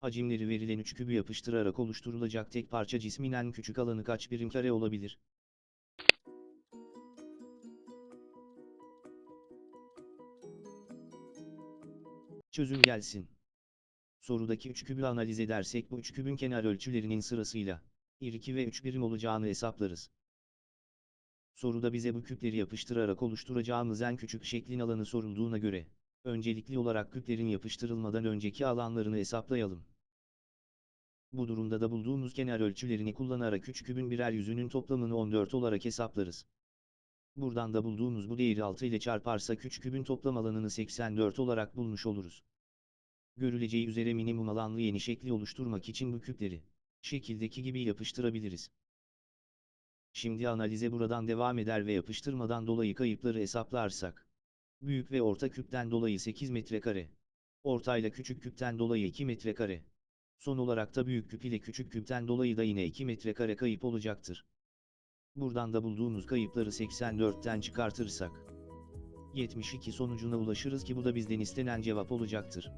Hacimleri verilen üç kübü yapıştırarak oluşturulacak tek parça cismin en küçük alanı kaç birim kare olabilir? Çözüm gelsin. Sorudaki üç kübü analiz edersek bu üç kübün kenar ölçülerinin sırasıyla 1, 2 ve 3 birim olacağını hesaplarız. Soruda bize bu küpleri yapıştırarak oluşturacağımız en küçük şeklin alanı sorulduğuna göre, öncelikli olarak küplerin yapıştırılmadan önceki alanlarını hesaplayalım. Bu durumda da bulduğumuz kenar ölçülerini kullanarak 3 kübün birer yüzünün toplamını 14 olarak hesaplarız. Buradan da bulduğumuz bu değeri 6 ile çarparsak 3 kübün toplam alanını 84 olarak bulmuş oluruz. Görüleceği üzere minimum alanlı yeni şekli oluşturmak için bu küpleri, şekildeki gibi yapıştırabiliriz. Şimdi analize buradan devam eder ve yapıştırmadan dolayı kayıpları hesaplarsak. Büyük ve orta küpten dolayı 8 metrekare. Ortayla küçük küpten dolayı 2 metrekare. Son olarak da büyük küp ile küçük küpten dolayı da yine 2 metrekare kayıp olacaktır. Buradan da bulduğumuz kayıpları 84'ten çıkartırsak. 72 sonucuna ulaşırız ki bu da bizden istenen cevap olacaktır.